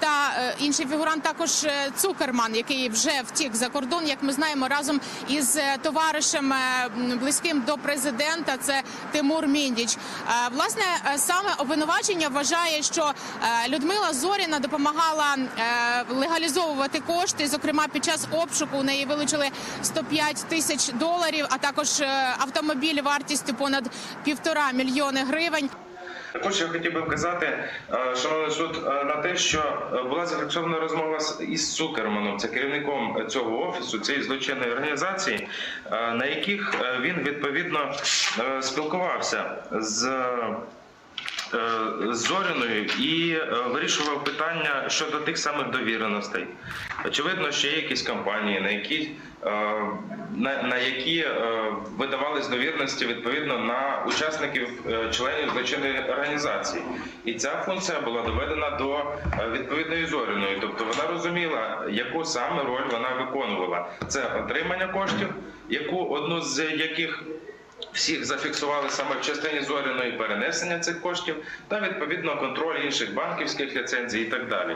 та е, інший фігурант також е, Цукерман, який вже втік за кордон, як ми знаємо, разом із е, товаришем близьким до президента. Це Тимур Міндіч. Власне, саме обвинувачення вважає, що Людмила Зоріна допомагала легалізовувати кошти. Зокрема, під час обшуку у неї вилучили 105 тисяч доларів, а також автомобіль вартістю понад півтора мільйони гривень. Також я хотів би вказати, е, шановний суд, е, на те, що е, була зафіксована розмова із Цукерманом, це керівником цього офісу, цієї злочинної організації, на яких він відповідно спілкувався з. Е, з Зоріною і е, вирішував питання щодо тих самих довіреностей. Очевидно, що є якісь компанії, на які, е, на, на які видавались довіреності відповідно на учасників членів злочинної організації. І ця функція була доведена до відповідної зоріної. Тобто вона розуміла, яку саме роль вона виконувала. Це отримання коштів, яку одну з яких всіх зафіксували саме в частині зоряної перенесення цих коштів та відповідно контроль інших банківських ліцензій і так далі.